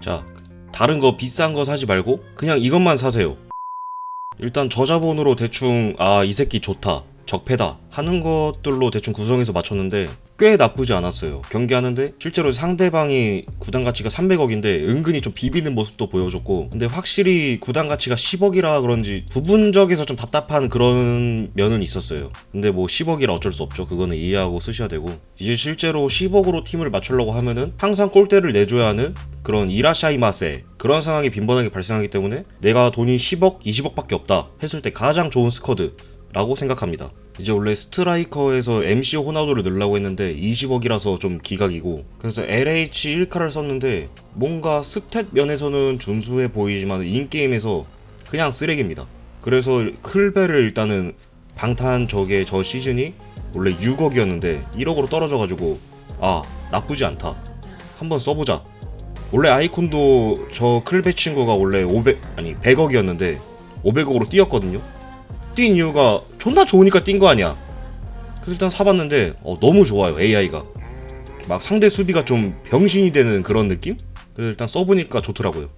자, 다른 거 비싼 거 사지 말고 그냥 이것만 사세요. 일단 저자본으로 대충 아, 이 새끼 좋다. 적패다 하는 것들로 대충 구성해서 맞췄는데 꽤 나쁘지 않았어요. 경기하는데 실제로 상대방이 구단 가치가 300억인데 은근히 좀 비비는 모습도 보여줬고 근데 확실히 구단 가치가 10억이라 그런지 부분적에서 좀 답답한 그런 면은 있었어요. 근데 뭐 10억이라 어쩔 수 없죠. 그거는 이해하고 쓰셔야 되고 이제 실제로 10억으로 팀을 맞추려고 하면은 항상 골대를 내줘야 하는 그런 이라샤이마세 그런 상황이 빈번하게 발생하기 때문에 내가 돈이 10억, 20억밖에 없다 했을 때 가장 좋은 스쿼드 라고 생각합니다. 이제 원래 스트라이커에서 MC 호나우도를 넣으려고 했는데 20억이라서 좀 기각이고 그래서 LH 1카를 썼는데 뭔가 스탯 면에서는 준수해 보이지만 인게임에서 그냥 쓰레기입니다. 그래서 클베를 일단은 방탄 적의 저 시즌이 원래 6억이었는데 1억으로 떨어져가지고 아 나쁘지 않다. 한번 써보자. 원래 아이콘도 저 클베 친구가 원래 500 아니 100억이었는데 500억으로 뛰었거든요. 뛴 이유가 존나 좋으니까 뛴 거 아니야. 그래서 일단 사봤는데 어, 너무 좋아요 AI가. 막 상대 수비가 좀 병신이 되는 그런 느낌? 그래서 일단 써보니까 좋더라고요.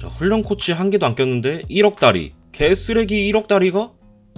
자 훈련 코치 한 개도 안 꼈는데 1억 다리. 개 쓰레기 1억 다리가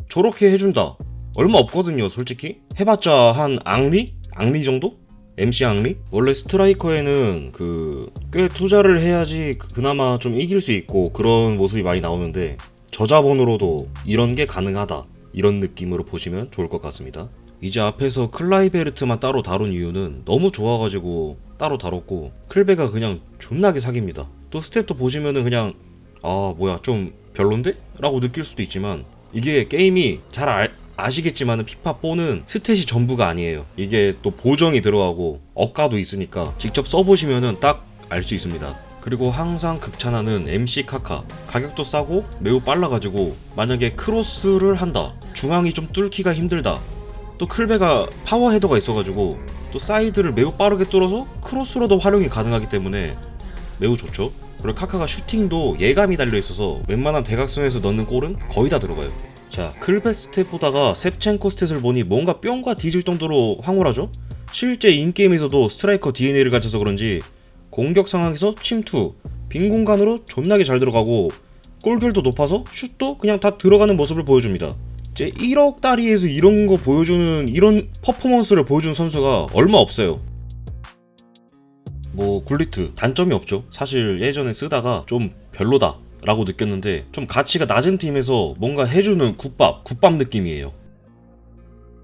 저렇게 해준다. 얼마 없거든요 솔직히. 해봤자 한 앙리? 앙리 정도? MC 앙리? 원래 스트라이커에는 그 꽤 투자를 해야지 그- 그나마 좀 이길 수 있고 그런 모습이 많이 나오는데 저자본으로도 이런 게 가능하다 이런 느낌으로 보시면 좋을 것 같습니다 이제 앞에서 클라이베르트만 따로 다룬 이유는 너무 좋아가지고 따로 다뤘고 클베가 그냥 존나게 사기입니다 또 스탯도 보시면은 그냥 아 뭐야 좀 별론데? 라고 느낄 수도 있지만 이게 게임이 잘 알, 아시겠지만 피파 4는 스탯이 전부가 아니에요. 이게 또 보정이 들어가고 억가도 있으니까 직접 써보시면은 딱 알 수 있습니다. 그리고 항상 극찬하는 MC 카카. 가격도 싸고 매우 빨라가지고 만약에 크로스를 한다. 중앙이 좀 뚫기가 힘들다. 또 클베가 파워 헤더가 있어가지고 또 사이드를 매우 빠르게 뚫어서 크로스로도 활용이 가능하기 때문에 매우 좋죠. 그리고 카카가 슈팅도 예감이 달려있어서 웬만한 대각선에서 넣는 골은 거의 다 들어가요 자 클베 스탯 보다가 셉첸코 스탯을 보니 뭔가 뿅과 뒤질 정도로 황홀하죠 실제 인게임에서도 스트라이커 DNA를 가져서 그런지 공격 상황에서 침투, 빈 공간으로 존나게 잘 들어가고 골결도 높아서 슛도 그냥 다 들어가는 모습을 보여줍니다. 이제 1억 다리에서 이런 거 보여주는 이런 퍼포먼스를 보여준 선수가 얼마 없어요. 뭐 굴리트 단점이 없죠. 사실 예전에 쓰다가 좀 별로다. 라고 느꼈는데 좀 가치가 낮은 팀에서 뭔가 해주는 국밥, 국밥 느낌이에요.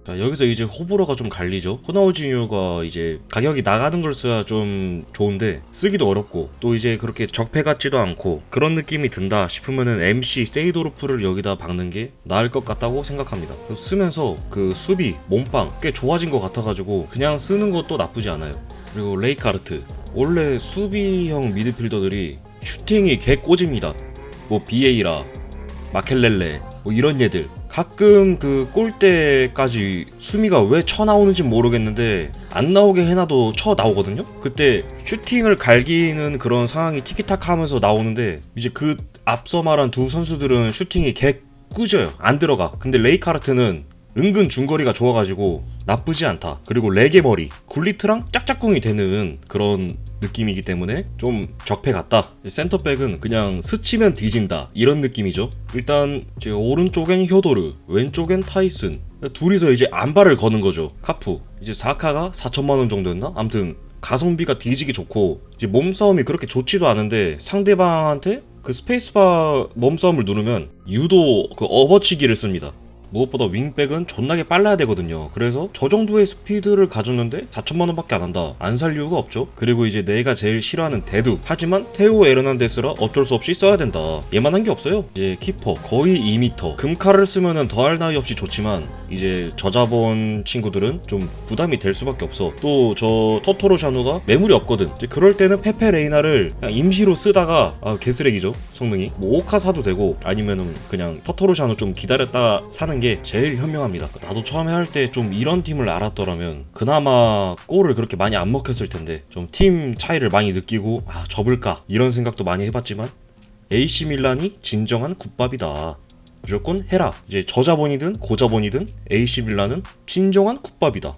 자 여기서 이제 호불호가 좀 갈리죠. 호나우지뉴가 이제 가격이 나가는 걸 써야 좀 좋은데 쓰기도 어렵고 또 이제 그렇게 적폐 같지도 않고 그런 느낌이 든다 싶으면은 MC 세이도르프를 여기다 박는 게 나을 것 같다고 생각합니다. 쓰면서 그 수비 몸빵 꽤 좋아진 것 같아가지고 그냥 쓰는 것도 나쁘지 않아요. 그리고 레이카르트. 원래 수비형 미드필더들이 슈팅이 개 꽂입니다 뭐 비에이라 마켈렐레 뭐 이런 얘들 가끔 그 골대까지 수미가 왜 쳐 나오는지 모르겠는데 안 나오게 해놔도 쳐 나오거든요. 그때 슈팅을 갈기는 그런 상황이 티키타카 하면서 나오는데 이제 그 앞서 말한 두 선수들은 슈팅이 개 꾸져요. 안 들어가. 근데 레이카르트는 은근 중거리가 좋아가지고 나쁘지 않다. 그리고 레게 머리, 굴리트랑 짝짝꿍이 되는 그런 느낌이기 때문에 좀 적폐 같다. 센터백은 그냥 스치면 뒤진다 이런 느낌이죠. 일단 제 오른쪽엔 효도르, 왼쪽엔 타이슨. 둘이서 이제 안발을 거는 거죠. 카프. 이제 사카가 4천만 원 정도였나? 아무튼 가성비가 뒤지기 좋고 이제 몸싸움이 그렇게 좋지도 않은데 상대방한테 그 스페이스바 몸싸움을 누르면 유도 그 업어치기를 씁니다. 무엇보다 윙백은 존나게 빨라야 되거든요. 그래서 저 정도의 스피드를 가졌는데 4천만 원 밖에 안 한다. 안 살 이유가 없죠. 그리고 이제 내가 제일 싫어하는 대두. 하지만 테오 에르난데스라 어쩔 수 없이 써야 된다. 얘만 한 게 없어요. 이제 키퍼 거의 2m. 금칼을 쓰면은 더할 나위 없이 좋지만 이제 저자본 친구들은 좀 부담이 될 수밖에 없어. 또 저 토토로 샤누가 매물이 없거든. 이제 그럴 때는 페페 레이나를 임시로 쓰다가 아 개쓰레기죠 성능이. 뭐 오카 사도 되고 아니면은 그냥 토토로 샤누 좀 기다렸다 사는 게 제일 현명합니다. 나도 처음에 할 때 좀 이런 팀을 알았더라면 그나마 골을 그렇게 많이 안 먹혔을 텐데 좀 팀 차이를 많이 느끼고 아 접을까 이런 생각도 많이 해봤지만 AC 밀란이 진정한 국밥이다. 무조건 해라. 이제 저자본이든 고자본이든 AC 밀란은 진정한 국밥이다.